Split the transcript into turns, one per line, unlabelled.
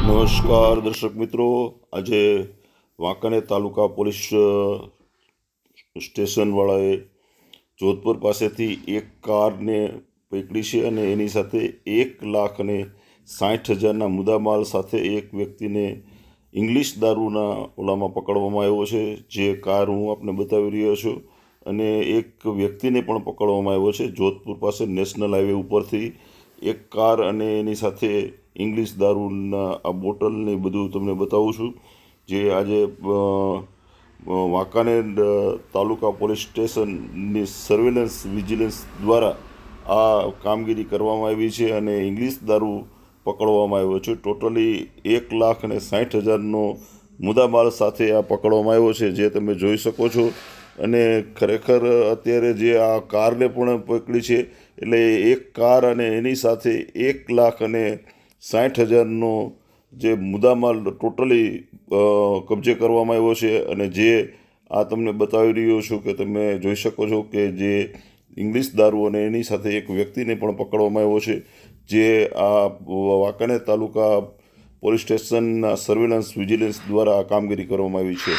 નમસ્કાર દર્શક મિત્રો. આજે વાંકાનેર તાલુકા પોલીસ સ્ટેશનવાળાએ જોધપુર પાસેથી એક કારને પકડી છે અને એની સાથે એક લાખ અને સાઠ હજારના મુદ્દામાલ સાથે એક વ્યક્તિને ઇંગ્લિશ દારૂના ઓલામાં પકડવામાં આવ્યો છે. જે કાર હું આપને બતાવી રહ્યો છું અને એક વ્યક્તિને પણ પકડવામાં આવ્યો છે. જોધપુર પાસે નેશનલ હાઈવે ઉપરથી એક કાર અને એની સાથે ઇંગ્લિશ દારૂના આ બોટલને બધું તમને બતાવું છું, જે આજે વાંકાનેર તાલુકા પોલીસ સ્ટેશનની સર્વેલન્સ વિજિલન્સ દ્વારા આ કામગીરી કરવામાં આવી છે અને ઇંગ્લિશ દારૂ પકડવામાં આવ્યો છે. ટોટલી એક લાખ અને સાઠ હજારનો મુદ્દામાલ સાથે આ પકડવામાં આવ્યો છે, જે તમે જોઈ શકો છો. અને ખરેખર અત્યારે જે આ કારને પણ પકડી છે, એટલે એક કાર અને એની સાથે એક લાખ અને સાઠ હજારનો જે મુદ્દામાલ ટોટલી કબજે કરવામાં આવ્યો છે. અને જે આ તમને બતાવી રહ્યો છું કે તમે જોઈ શકો છો કે જે ઇંગ્લિશ દારૂ અને એની સાથે એક વ્યક્તિને પણ પકડવામાં આવ્યો છે, જે આ વાંકાનેર તાલુકા પોલીસ સ્ટેશનના સર્વેલન્સ વિજિલન્સ દ્વારા આ કામગીરી કરવામાં આવી છે.